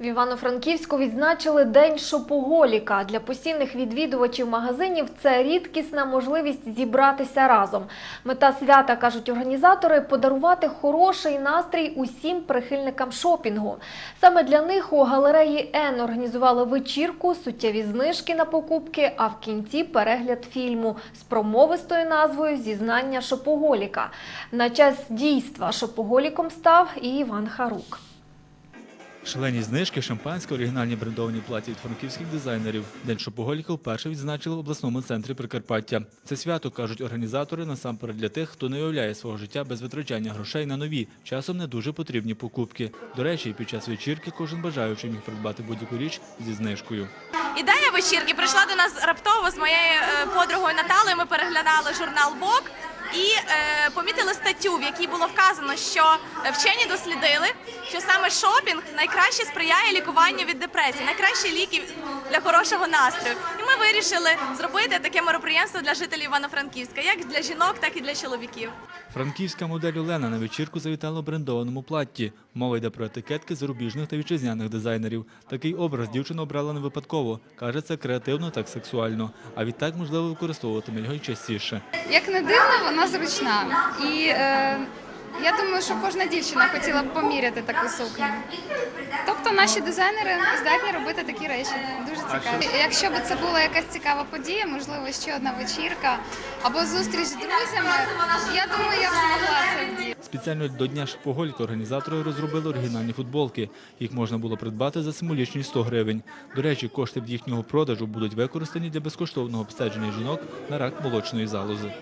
В Івано-Франківську відзначили День шопоголіка. Для постійних відвідувачів магазинів це рідкісна можливість зібратися разом. Мета свята, кажуть організатори, подарувати хороший настрій усім прихильникам шопінгу. Саме для них у галереї Н організували вечірку, суттєві знижки на покупки, а в кінці перегляд фільму з промовистою назвою Зізнання шопоголіка. На час дійства шопоголіком став і Іван Харук. Шалені знижки, шампанське, оригінальні брендовані платі від франківських дизайнерів. День шопоголіка вперше відзначили в обласному центрі Прикарпаття. Це свято, кажуть організатори, насамперед для тих, хто не уявляє свого життя без витрачання грошей на нові, часом не дуже потрібні покупки. До речі, під час вечірки кожен бажаючий міг придбати будь-яку річ зі знижкою. Ідея вечірки прийшла до нас раптово з моєю е, подругою Наталею. Ми переглядали журнал Бок і е, помітили статтю, в якій було вказано, що вчені дослідили, що саме шопінг найкраще сприяє лікуванню від депресії, найкращі ліки для хорошого настрою. Ми вирішили зробити таке мероприємство для жителів Івано-Франківська, як для жінок, так і для чоловіків. Франківська модель Олена на вечірку завітала у брендованому платті. Мова йде про етикетки зарубіжних та вітчизняних дизайнерів. Такий образ дівчина обрала не випадково. Каже, це креативно, так сексуально. А відтак можливо використовуватиме його й частіше. Як не дивно, вона зручна. І е, я думаю, що кожна дівчина хотіла б поміряти таку сукню. Тобто наші дизайнери здатні робити такі речі. Дуже цікаві. Якщо б це була якась цікава подія, можливо, ще одна вечірка або зустріч з друзями, я думаю, я б змогла це вдіяти. Спеціально до Дня шопоголіка організатори розробили оригінальні футболки. Їх можна було придбати за символічні 100 гривень. До речі, кошти від їхнього продажу будуть використані для безкоштовного обстеження жінок на рак молочної залози.